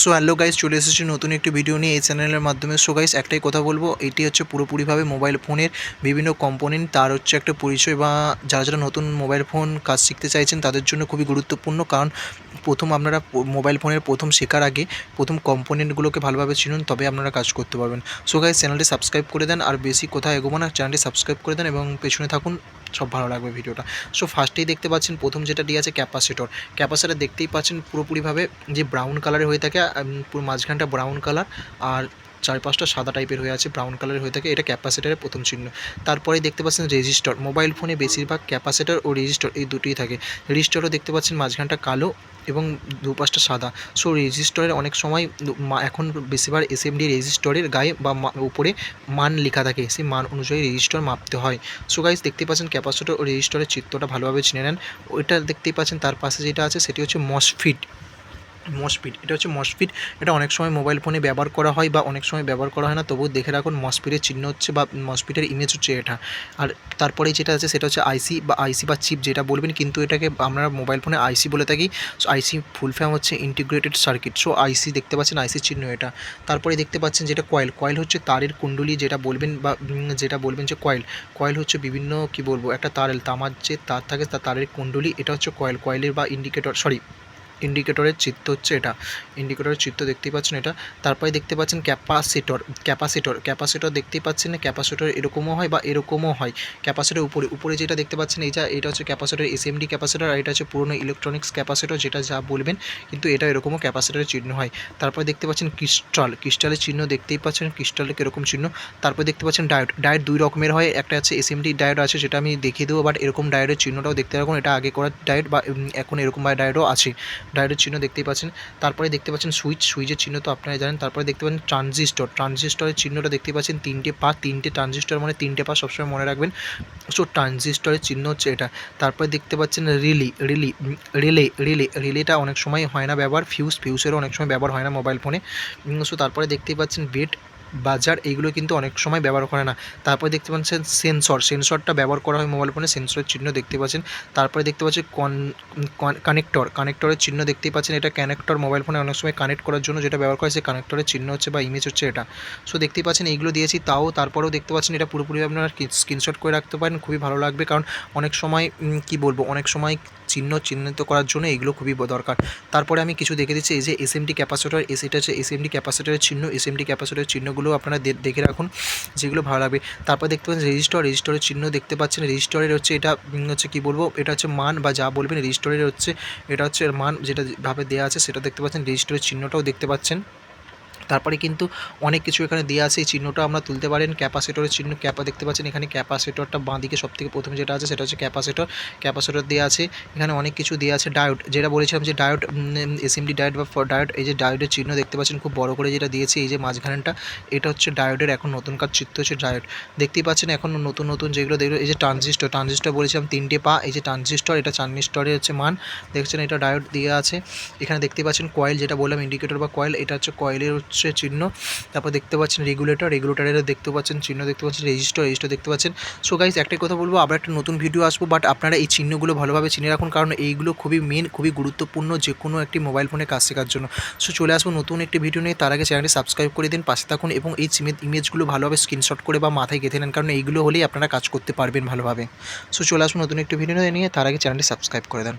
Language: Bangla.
সো হ্যালো গাইস চলে এসেছি নতুন একটি ভিডিও নিয়ে এই চ্যানেলের মাধ্যমে। সো গাইস একটাই কথা বলব, এটি হচ্ছে পুরোপুরিভাবে মোবাইল ফোনের বিভিন্ন কম্পোনেন্ট তার হচ্ছে একটা পরিচয় বা যারা যারা নতুন মোবাইল ফোন কাজ শিখতে চাইছেন, তাদের জন্য খুবই গুরুত্বপূর্ণ। কারণ, প্রথম আপনারা মোবাইল ফোনের প্রথম শেখার আগে, প্রথম কম্পোনেন্টগুলোকে ভালোভাবে চিনুন, তবে আপনারা কাজ করতে পারবেন। সো গাইস চ্যানেলটি সাবস্ক্রাইব করে দেন, আর বেশি কোথায় এগোবো না চ্যানেলটি সাবস্ক্রাইব করে দেন এবং পেছনে থাকুন। সব ভালো লাগবে ভিডিওটা। সো ফার্স্টেই দেখতে পাচ্ছেন, প্রথম যেটা দিয়ে আছে ক্যাপাসিটর ক্যাপাসিটর দেখতেই পাচ্ছেন পুরোপুরিভাবে যে ব্রাউন কালারে হয়ে থাকে পুরো মাঝখানটা ব্রাউন কালার আর চারপাশটা সাদা টাইপের হয়ে আছে ব্রাউন কালারের হয়ে থাকে, এটা ক্যাপাসিটারের প্রথম চিহ্ন। তারপরে দেখতে পাচ্ছেন রেজিস্টার মোবাইল ফোনে বেশিরভাগ ক্যাপাসিটার ও রেজিস্টার এই দুটোই থাকে। রেজিস্টারও দেখতে পাচ্ছেন মাঝখানটা কালো এবং দুপাশটা সাদা। সো রেজিস্টারের অনেক সময় এখন বেশিরভাগ এসএমডি রেজিস্টারের গায়ে বা উপরে মান লেখা থাকে, সেই মান অনুযায়ী রেজিস্টার মাপতে হয়। সো গাইজ দেখতেই পাচ্ছেন ক্যাপাসিটর ও রেজিস্টারের চিত্রটা ভালোভাবে চিনে নেন। ওইটা দেখতেই পাচ্ছেন, তার পাশে যেটা আছে, সেটি হচ্ছে মসফিট মসফিট এটা হচ্ছে মসফিট এটা অনেক সময় মোবাইল ফোনে ব্যবহার করা হয় বা অনেক সময় ব্যবহার করা হয় না। তবুও দেখে রাখুন মসফিটের চিহ্ন হচ্ছে বা মসফিটের ইমেজ হচ্ছে এটা। আর তারপরে যেটা আছে সেটা হচ্ছে আইসি বা আইসি বা চিপ যেটা বলবেন, কিন্তু এটাকে আমরা মোবাইল ফোনে আইসি বলে থাকি। আইসি ফুল ফর্ম হচ্ছে ইন্টিগ্রেটেড সার্কিট সো আইসি দেখতে পাচ্ছেন আইসি চিহ্ন এটা। তারপরে দেখতে পাচ্ছেন যেটা কয়েল কয়েল হচ্ছে তারের কুণ্ডলি যেটা বলবেন বা যেটা বলবেন যে কয়েল কয়েল হচ্ছে বিভিন্ন, কি বলব, একটা তারের তামার যে তার থাকে তার তারের কুণ্ডলি, এটা হচ্ছে কয়েল কয়েলের বা ইন্ডিকেটর সরি ইন্ডিকেটরের চিত্র হচ্ছে এটা। ইন্ডিকেটরের চিত্র দেখতেই পাচ্ছেন এটা। তারপরে দেখতে পাচ্ছেন ক্যাপাসিটর ক্যাপাসিটর ক্যাপাসিটর দেখতেই পাচ্ছেন ক্যাপাসিটর এরকমও হয় বা এরকমও হয়। ক্যাপাসিটর উপরে উপরে যেটা দেখতে পাচ্ছেন, এই যা, এটা হচ্ছে ক্যাপাসিটর এসএমডি ক্যাপাসিটর আর এটা হচ্ছে পুরনো ইলেকট্রনিক্স ক্যাপাসিটর যেটা যা বলবেন, কিন্তু এটা এরকমও ক্যাপাসিটরের চিহ্ন হয়। তারপরে দেখতে পাচ্ছেন ক্রিস্টাল ক্রিস্টালের চিহ্ন দেখতেই পাচ্ছেন ক্রিস্টালের কীরকম চিহ্ন। তারপরে দেখতে পাচ্ছেন ডায়োড ডায়োড দুই রকমের হয়, একটা আছে এসএমডি ডায়োড আছে, যেটা আমি দেখিয়ে দেবো বাট এরকম ডায়োডের চিহ্নটাও দেখতে রাখুন এটা আগে করা ডায়োড বা এখন এরকম ডায়োডও আছে। ডায়োডের চিহ্ন দেখতেই পাচ্ছেন। তারপরে দেখতে পাচ্ছেন সুইচ, সুইচের চিহ্ন তো আপনারা জানেন। তারপরে দেখতে পাচ্ছেন ট্রানজিস্টর। ট্রানজিস্টরের চিহ্নটা দেখতে পাচ্ছেন তিনটে পা, তিনটে ট্রানজিস্টর মানে তিনটে পা সবসময় মনে রাখবেন। সো ট্রানজিস্টরের চিহ্ন হচ্ছে এটা। তারপরে দেখতে পাচ্ছেন রিলি রিলি রিলে রিলে রিলেটা অনেক সময় হয় না ব্যবহার। ফিউজ ফিউজেরও অনেক সময় ব্যবহার হয় না মোবাইল ফোনে সো তারপরে দেখতেই পাচ্ছেন বেড বাজার এইগুলো কিন্তু অনেক সময় ব্যবহার করে না। তারপরে দেখতে পাচ্ছেন সেন্সর সেন্সরটা ব্যবহার করা হয় মোবাইল ফোনে সেন্সরের চিহ্ন দেখতে পাচ্ছেন। তারপরে দেখতে পাচ্ছেন কন কানেক্টর কানেক্টরের চিহ্ন দেখতেই পাচ্ছেন। এটা কানেক্টর মোবাইল ফোনে অনেক সময় কানেক্ট করার জন্য যেটা ব্যবহার করে সেই কানেক্টরের চিহ্ন হচ্ছে বা ইমেজ হচ্ছে এটা। সো দেখতেই পাচ্ছেন এইগুলো দিয়েছি, তাও তারপরেও দেখতে পাচ্ছেন এটা পুরোপুরি আপনারা স্ক্রিনশট করে রাখতে পারেন, খুবই ভালো লাগবে। কারণ অনেক সময় কি বলব? অনেক সময় চিহ্ন চিহ্নিত করার জন্য এইগুলো খুবই দরকার। তারপরে আমি কিছু দেখে দিচ্ছি, এই যে এসএমডি ক্যাপাসিটর এস এটা হচ্ছে এসএমডি ক্যাপাসিটরের চিহ্ন এসএমডি ক্যাপাসিটরের চিহ্নগুলো আপনারা দেখে রাখুন, যেগুলো ভালো লাগবে। তারপর দেখতে পাচ্ছেন রেজিস্টার রেজিস্টারের চিহ্ন দেখতে পাচ্ছেন। রেজিস্টারের হচ্ছে এটা হচ্ছে কি বলব, এটা হচ্ছে মান বা যা বলবেন রেজিস্টারের হচ্ছে, এটা হচ্ছে মান যেটা ভাবে দেওয়া আছে সেটা দেখতে পাচ্ছেন। রেজিস্টারের চিহ্নটাও দেখতে পাচ্ছেন। তারপরে কিন্তু অনেক কিছু এখানে দেওয়া আছে। এই চিহ্নটা আমরা তুলতে পারেন। ক্যাপাসিটরের চিহ্ন ক্যাপা দেখতে পাচ্ছেন। এখানে ক্যাপাসিটরটা বাঁ দিকে সব থেকে প্রথমে যেটা আছে সেটা হচ্ছে ক্যাপাসিটর। ক্যাপাসিটর দেওয়া আছে। এখানে অনেক কিছু দেওয়া আছে। ডায়োড, যেটা বলেছিলাম যে ডায়োড এসএমডি ডায়োড বা ডায়োড, এই যে ডায়োডের চিহ্ন দেখতে পাচ্ছেন, খুব বড় করে যেটা দিয়েছে, এই যে মাঝখানটা এটা হচ্ছে ডায়োডের এখন নতুনকার চিত্র হচ্ছে ডায়োড। দেখতেই পাচ্ছেন এখন নতুন নতুন যেগুলো দেখল, এই যে ট্রানজিস্টর ট্রানজিস্টর বলেছিলাম তিনটে পা, এই যে ট্রানজিস্টর, এটা ট্রানজিস্টরের হচ্ছে মান। দেখছেন এটা ডায়োড দেওয়া আছে। এখানে দেখতে পাচ্ছেন কয়েল, যেটা বললাম, ইন্ডিকেটর বা কয়েল, এটা হচ্ছে কয়েলের হচ্ছে চিহ্ন। তারপর দেখতে পাচ্ছেন রেগুলেটর রেগুলেটরের দেখতে পাচ্ছেন চিহ্ন, দেখতে পাচ্ছেন রেজিস্টার রেজিস্টার দেখতে পাচ্ছেন। সো গাইজ একটাই কথা বলব, আবার একটা নতুন ভিডিও আসব বাট আপনারা এই চিহ্নগুলো ভালোভাবে চিনে রাখুন, কারণ এইগুলো খুবই মেন খুবই গুরুত্বপূর্ণ যে কোনো একটি মোবাইল ফোনে কাজ শেখার জন্য। সো চলে আসব নতুন একটি ভিডিও নিয়ে, তার আগে চ্যানেলটি সাবস্ক্রাইব করে দিন, পাশে থাকুন এবং এই ইমেজগুলো ভালোভাবে স্ক্রিনশট করে বা মাথায় গেঁথে নেন, কারণ এইগুলো হলেই আপনারা কাজ করতে পারবেন ভালোভাবে। সো চলে আসব নতুন একটি ভিডিও নিয়ে, তার আগে চ্যানেলটি সাবস্ক্রাইব করে দেন।